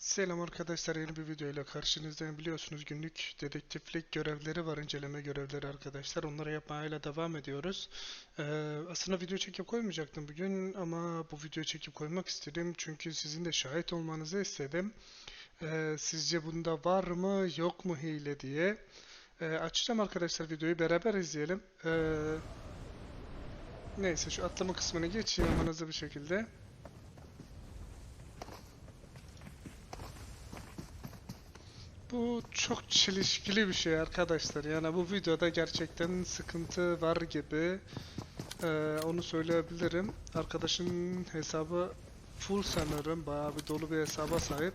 Selam arkadaşlar yeni bir videoyla karşınızdayım. Biliyorsunuz günlük dedektiflik görevleri var inceleme görevleri arkadaşlar. Onları yapmaya devam ediyoruz. Ee, aslında video çekip koymayacaktım bugün ama bu video çekip koymak istedim. Çünkü sizin de şahit olmanızı istedim. Ee, sizce bunda var mı yok mu hile diye. Ee, açacağım arkadaşlar videoyu beraber izleyelim. Ee, neyse şu atlama kısmını geçeyim hemen hızlı bir şekilde Bu çok çelişkili bir şey arkadaşlar. Yani bu videoda gerçekten sıkıntı var gibi. Ee, onu söyleyebilirim. Arkadaşın hesabı full sanırım. Bayağı bir dolu bir hesaba sahip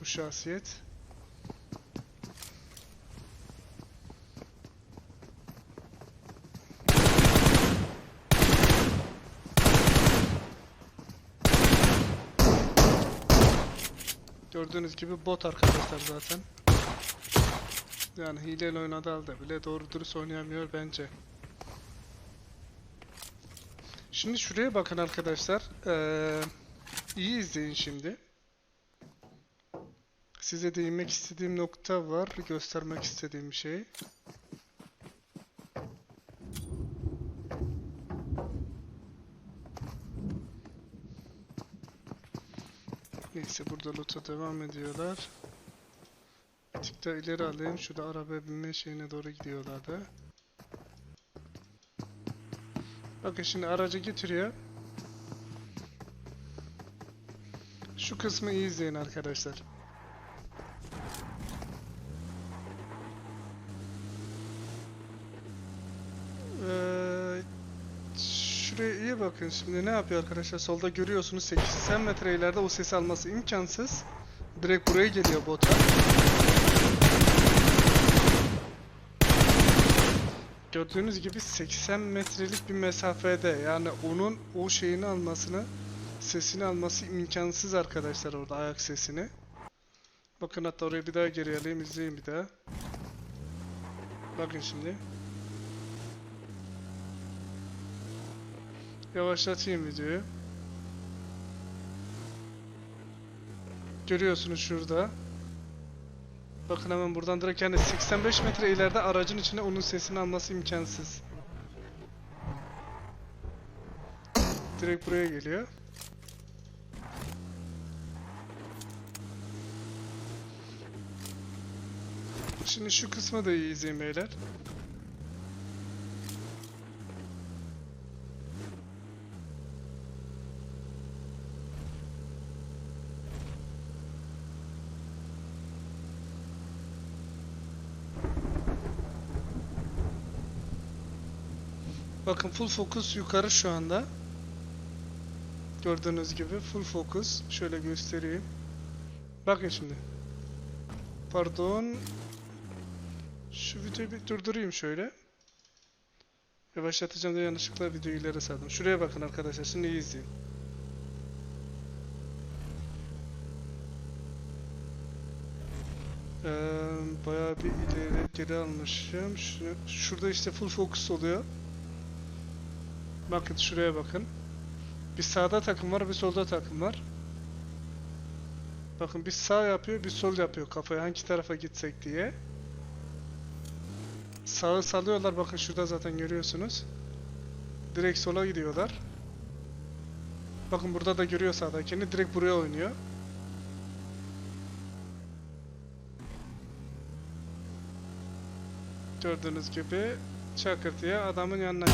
bu şahsiyet. Gördüğünüz gibi bot arkadaşlar zaten. Yani hileyle oynadığı halde bile doğru dürüst oynayamıyor bence. Şimdi şuraya bakın arkadaşlar. Ee, iyi izleyin şimdi. Size değinmek istediğim nokta var. Göstermek istediğim şey. Neyse burada loot'a devam ediyorlar. Bir tık da ileri alayım. Şurada araba binme şeyine doğru gidiyorlardı. Bakın şimdi aracı getiriyor. Şu kısmı iyi izleyin arkadaşlar. Şuraya iyi bakın. Şimdi ne yapıyor arkadaşlar? Solda görüyorsunuz 80 metre ileride o sesi alması imkansız. Direkt buraya geliyor bota gördüğünüz gibi 80 metrelik bir mesafede yani onun o şeyini almasını sesini alması imkansız arkadaşlar orada ayak sesini. Bakın hatta oraya bir daha geri alayım izleyin bir daha. Bakın şimdi Yavaşlatayım videoyu. Görüyorsunuz şurada. Bakın hemen buradan direkt yani 85 metre ileride aracın içine onun sesini alması imkansız. Direkt buraya geliyor. Şimdi şu kısmı da iyi izleyin beyler. Bakın full focus yukarı şu anda. Gördüğünüz gibi full focus. Şöyle göstereyim. Bakın şimdi. Pardon. Şu videoyu bir durdurayım şöyle. Yavaşlatacağım da yanlışlıkla videoyu ileri sardım. Şuraya bakın arkadaşlar. Şimdi iyi izleyin. Ee, bayağı bir ileri geri almışım. Şu, şurada işte full focus oluyor. Bakın şuraya bakın. Bir sağda takım var, bir solda takım var. Bakın bir sağ yapıyor, bir sol yapıyor kafaya hangi tarafa gitsek diye. Sağı salıyorlar bakın şurada zaten görüyorsunuz. Direkt sola gidiyorlar. Bakın burada da görüyor sağdakini direkt buraya oynuyor. Gördüğünüz gibi çakırtıya adamın yanına.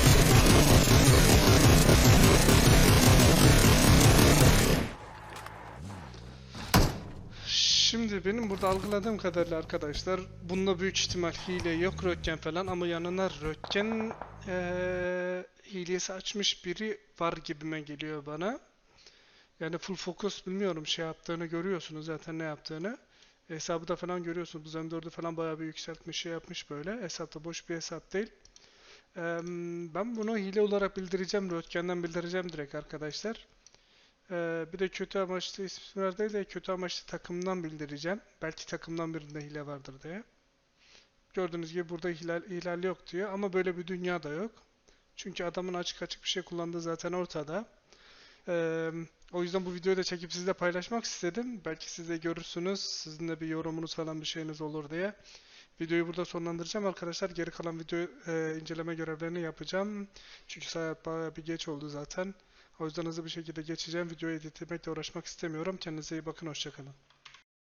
Şimdi benim burada algıladığım kadarıyla arkadaşlar bunda büyük ihtimal hile yok röntgen falan ama yanına röntgen eee hilesi açmış biri var gibime geliyor bana. Yani full focus bilmiyorum şey yaptığını görüyorsunuz zaten ne yaptığını. Hesabı da falan görüyorsunuz. Bu M4'ü falan bayağı bir yükseltmiş şey yapmış böyle. Hesap da boş bir hesap değil. Ben bunu hile olarak bildireceğim. Röntgenden bildireceğim direkt arkadaşlar. Ee, bir de kötü amaçlı istismar değil de kötü amaçlı takımdan bildireceğim. Belki takımdan birinde hile vardır diye. Gördüğünüz gibi burada hilal, hilal yok diyor ama böyle bir dünya da yok. Çünkü adamın açık açık bir şey kullandığı zaten ortada. Ee, O yüzden bu videoyu da çekip sizle paylaşmak istedim. Belki siz de görürsünüz. Sizin de bir yorumunuz falan bir şeyiniz olur diye. Videoyu burada sonlandıracağım arkadaşlar. Geri kalan video e, inceleme görevlerini yapacağım. Çünkü saat bayağı bir geç oldu zaten. O yüzden hızlı bir şekilde geçeceğim. Videoyu editlemekle uğraşmak istemiyorum. Kendinize iyi bakın. Hoşçakalın.